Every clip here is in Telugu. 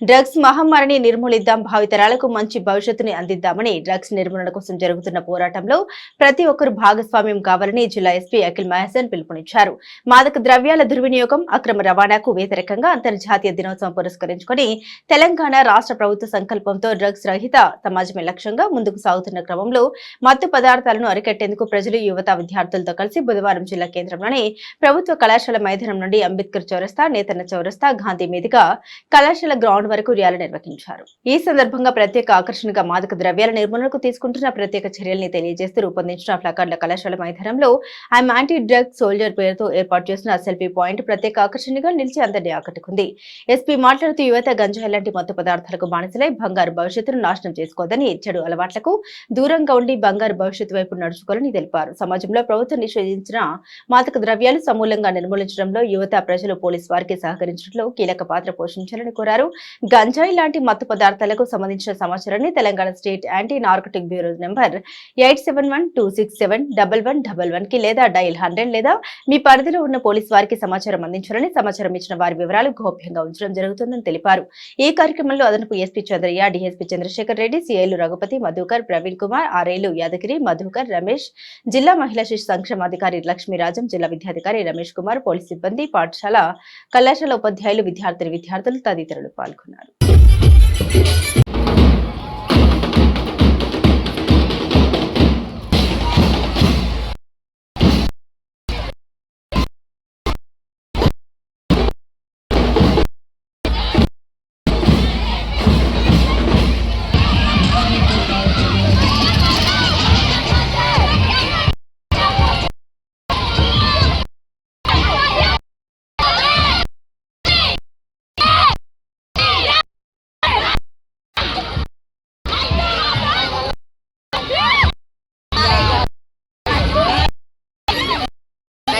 డ్రగ్స్ మహమ్మారిని నిర్మూలిద్దాం భావితరాలకు మంచి భవిష్యత్తుని అందిద్దామని డ్రగ్స్ నిర్మూలన కోసం జరుగుతున్న పోరాటంలో ప్రతి ఒక్కరు భాగస్వామ్యం కావాలని జిల్లా ఎస్పీ అఖిల్ మహసన్ పిలుపునిచ్చారు. మాదక ద్రవ్యాల దుర్వినియోగం అక్రమ రవాణాకు వ్యతిరేకంగా అంతర్జాతీయ దినోత్సవం పురస్కరించుకొని తెలంగాణ రాష్ట్ర ప్రభుత్వ సంకల్పంతో డ్రగ్స్ రహిత సమాజమే లక్ష్యంగా ముందుకు సాగుతున్న క్రమంలో మత్తు పదార్థాలను అరికట్టేందుకు ప్రజలు యువత విద్యార్థులతో కలిసి బుధవారం జిల్లా కేంద్రంలోని ప్రభుత్వ కళాశాల మైదానం నుండి అంబేద్కర్ చౌరస్తా నేతన్న చౌరస్తా గాంధీ మీదుగా కళాశాల గ్రౌండ్ వరకు ర్యాలీ నిర్వహించారు. ఈ సందర్భంగా ప్రత్యేక ఆకర్షణగా మాదక ద్రవ్యాల నిర్మూలనకు తీసుకుంటున్న ప్రత్యేక చర్యల్ని తెలియజేస్తూ రూపొందించిన ప్లకార్డుల కళాశాల మైదానంలో ఐఎమ్ యాంటీ డ్రగ్ సోల్జర్ పేరుతో ఏర్పాటు చేసిన సెల్ఫీ పాయింట్ ప్రత్యేక ఆకర్షణగా నిలిచి అందరినీ ఆకట్టుకుంది. ఎస్పీ మాట్లాడుతూ యువత గంజాయి లాంటి మత్తు పదార్థాలకు బానిసలై బంగారు భవిష్యత్తును నాశనం చేసుకోదని చెడు అలవాట్లకు దూరంగా ఉండి బంగారు భవిష్యత్తు వైపు నడుచుకోవాలని తెలిపారు. సమాజంలో ప్రభుత్వం నిషేధించిన మాదక ద్రవ్యాలు సమూలంగా నిర్మూలించడంలో యువత ప్రజలు పోలీసు వారికి సహకరించడంలో కీలక పాత్ర పోషించాలని కోరారు. గంజాయి లాంటి మత్తు పదార్థాలకు సంబంధించిన సమాచారాన్ని Telangana state anti narcotic bureau number eight seven one two six seven double one double వన్కి లేదా డైల్ హండ్రెడ్ లేదా మీ పరిధిలో ఉన్న పోలీసు వారికి సమాచారం అందించాలని సమాచారం ఇచ్చిన వారి వివరాలు గోప్యంగా ఉంచడం జరుగుతుందని తెలిపారు. ఈ కార్యక్రమంలో అదనపు ఎస్పీ చంద్రయ్య డిఎస్పీ చంద్రశేఖర్ రెడ్డి సిఐలు రఘుపతి మధుకర్ ప్రవీణ్ కుమార్ ఆర్ఏలు యాదగిరి మధుకర్ రమేష్ జిల్లా మహిళా శిశు సంక్షేమాధికారి లక్ష్మీరాజం జిల్లా విద్యాధికారి రమేష్ కుమార్ పోలీస్ సిబ్బంది పాఠశాల కళాశాల ఉపాధ్యాయులు విద్యార్థులు విద్యార్థులు తదితరులు పాల్గొన్నారు. చేసుకున్నారు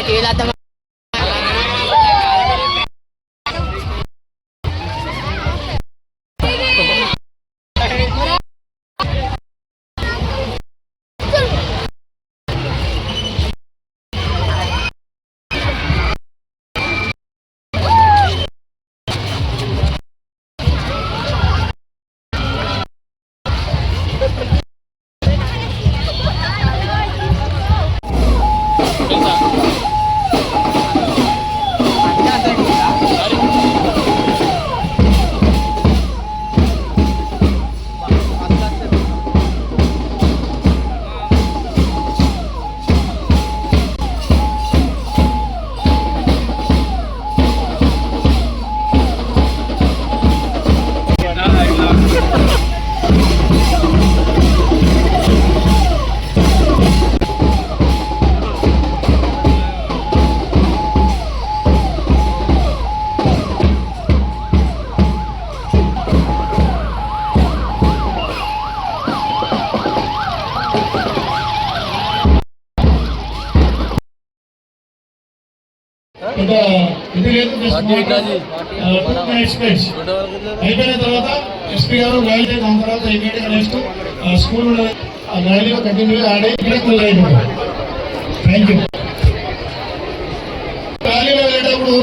ఒక ఎక్స్ప్రెస్ అయిపోయిన తర్వాత ఎస్పీ గారు ర్యాలీ దాని తర్వాత ఇమీడియట్ నెక్స్ట్ స్కూల్ ర్యాలీలో కంటిన్యూగా ఆడి ఇక్కడ క్లోజ్ అయిపోయింది థ్యాంక్ యూ ర్యాలీలో వెళ్ళేటప్పుడు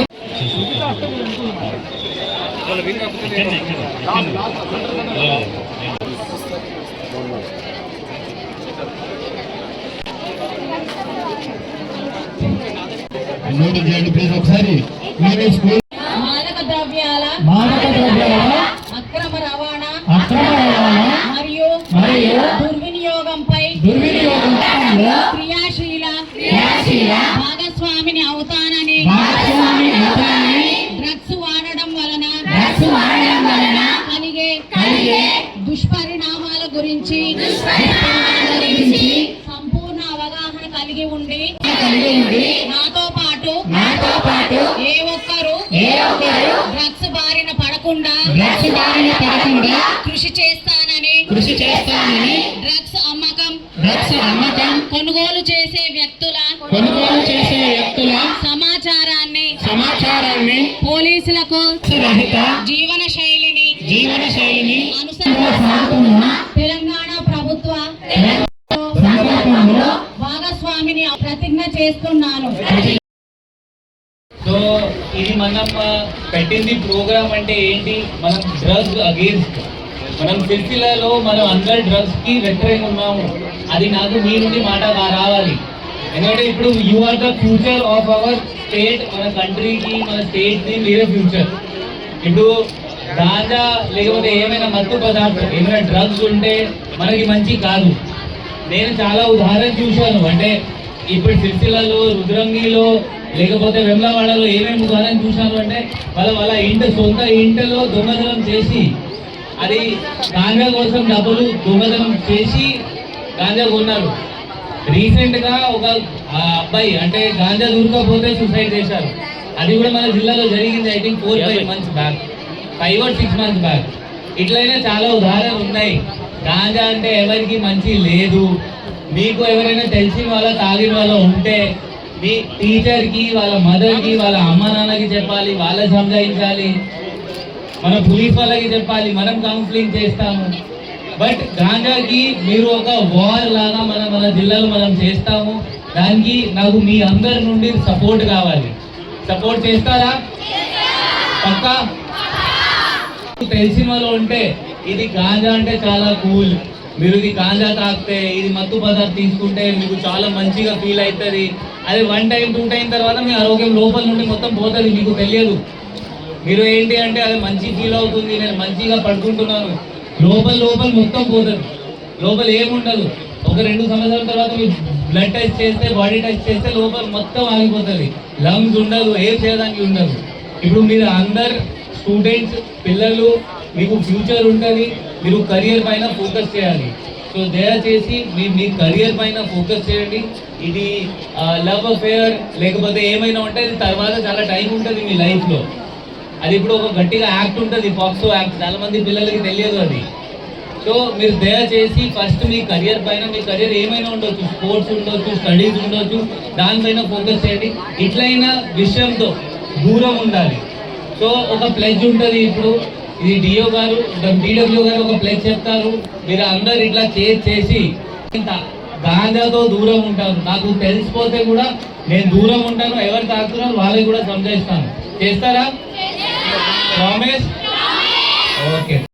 నోటీస్ చేయండి ప్లీజ్ ఒకసారి మీరు స్కూల్ మాదక ద్రవ్యాల మాదక ద్రవ్యాల అక్రమ రవాణా అక్రమ రవాణా మరియు మరియు దుర్వినియోగంపై దుర్వినియోగంలో క్రియాశీల క్రియాశీల భాగస్వామిని అవుతానని భాగస్వామి అవుతానని డ్రగ్స్ వాడడం వలన డ్రగ్స్ వాడడం వలన కలిగే కలిగే దుష్పరిణామాల గురించి గురించి సంపూర్ణ అవగాహన కలిగి ఉండి కలిగి ఉండి నాతో పాటు నాతో పాటు డ్రగ్స్ బారిన పడకుండా డ్రగ్స్ బారిన పడకుండా కృషి చేస్తానని కృషి చేస్తానని డ్రగ్స్ అమ్మకం డ్రగ్స్ అమ్మకం కొనుగోలు చేసే వ్యక్తుల కొనుగోలు చేసే వ్యక్తుల సమాచారాన్ని సమాచారాన్ని పోలీసులకు రహిత జీవన శైలిని జీవన శైలిని అనుసరి సాగుతున్న తెలంగాణ ప్రభుత్వ భాగస్వామిని ప్రతిజ్ఞ చేస్తున్నాను. సో ఇది మనం పెట్టింది ప్రోగ్రామ్ అంటే ఏంటి? మనం డ్రగ్స్ అగేన్స్ట్ మనం సిరిసిల్లలో మనం అందరు డ్రగ్స్కి వ్యతిరేకంగా ఉన్నాము. అది నాకు మీ నుండి మాట రావాలి. ఎందుకంటే ఇప్పుడు you are the future of our state మన కంట్రీకి మన స్టేట్ని మీరే ఫ్యూచర్ ఇప్పుడు గాంజా లేకపోతే ఏమైనా మత్తు పదార్థం ఏమైనా డ్రగ్స్ ఉంటే మనకి మంచి కాదు. నేను చాలా ఉదాహరణ చూశాను. అంటే ఇప్పుడు సిరిసిల్లలో రుద్రంగిలో లేకపోతే వెమ్లవాడలో ఏమేమి ఉదాహరణ చూశాను అంటే వాళ్ళ వాళ్ళ ఇంటి సొంత ఇంటిలో దొంగతనం చేసి అది గాంజా కోసం డబ్బులు దొంగతనం చేసి గాంజా కొన్నారు. రీసెంట్గా ఒక అబ్బాయి అంటే గాంజా దొరకకపోతే సూసైడ్ చేశారు. అది కూడా మన జిల్లాలో జరిగింది I think four five months back five or six months back ఇట్లయినా చాలా ఉదాహరణలు ఉన్నాయి. గాంజా అంటే ఎవరికి మంచి లేదు. మీకు ఎవరైనా తెలిసిన వాళ్ళ తాగిన వాళ్ళ ఉంటే మీ టీచర్కి వాళ్ళ మదర్కి వాళ్ళ అమ్మ నాన్నకి చెప్పాలి వాళ్ళ సంజాయించాలి. మన పోలీస్ వాళ్ళకి చెప్పాలి మనం కౌన్సిలింగ్ చేస్తాము. బట్ గాంజాకి మీరు ఒక వార్ లాగా మన మన జిల్లాలో మనం చేస్తాము. దానికి నాకు మీ అందరి నుండి సపోర్ట్ కావాలి. సపోర్ట్ చేస్తారా? పక్కా? తెలిసిన వాళ్ళు ఉంటే ఇది గాంజా అంటే చాలా కూల్ మీరు ఇది కాంజా తాగితే ఇది మత్తు పదార్థం తీసుకుంటే మీకు చాలా మంచిగా ఫీల్ అవుతుంది అది వన్ టైం టూ టైం తర్వాత మీ ఆరోగ్యం లోపల నుండి మొత్తం పోతుంది మీకు తెలియదు. మీరు ఏంటి అంటే అది మంచి ఫీల్ అవుతుంది నేను మంచిగా పడుకుంటున్నాను. లోపల లోపల మొత్తం పోతుంది. లోపల ఏముండదు ఒక రెండు సంవత్సరాల తర్వాత మీరు బ్లడ్ టెస్ట్ చేస్తే బాడీ టెస్ట్ చేస్తే లోపల మొత్తం ఆగిపోతుంది. లంగ్స్ ఉండదు ఏం చేయడానికి ఉండదు. ఇప్పుడు మీరు అందరు స్టూడెంట్స్ పిల్లలు మీకు ఫ్యూచర్ ఉంటుంది. మీరు కెరియర్ పైన ఫోకస్ చేయాలి. సో దయచేసి మీరు మీ కెరియర్ పైన ఫోకస్ చేయండి. ఇది లవ్ అఫేర్ లేకపోతే ఏమైనా ఉంటే తర్వాత చాలా టైం ఉంటుంది మీ లైఫ్లో అది ఇప్పుడు ఒక గట్టిగా యాక్ట్ ఉంటుంది పాక్సో యాక్ట్ చాలా మంది పిల్లలకి తెలియదు అది. సో మీరు దయచేసి ఫస్ట్ మీ కెరియర్ పైన మీ కెరియర్ ఏమైనా ఉండొచ్చు స్పోర్ట్స్ ఉండొచ్చు స్టడీస్ ఉండొచ్చు దానిపైన ఫోకస్ చేయండి. ఇట్లయినా విషయంతో దూరం ఉండాలి. సో ఒక ప్లెజ్ ఉంటుంది ఇప్పుడు. ఇది డిఓ గారు డిడబ్ల్యూ గారు ఒక ప్లెజ్ చెప్తారు. మీరు అందరు ఇట్లా చేసి చేసి ఇంత గాంజాతో దూరం ఉంటారు. నాకు తెలిసిపోతే కూడా నేను దూరం ఉంటాను ఎవరు తాకుతున్నారు వాళ్ళకి కూడా సంజయిస్తాను. చేస్తారా? Promise okay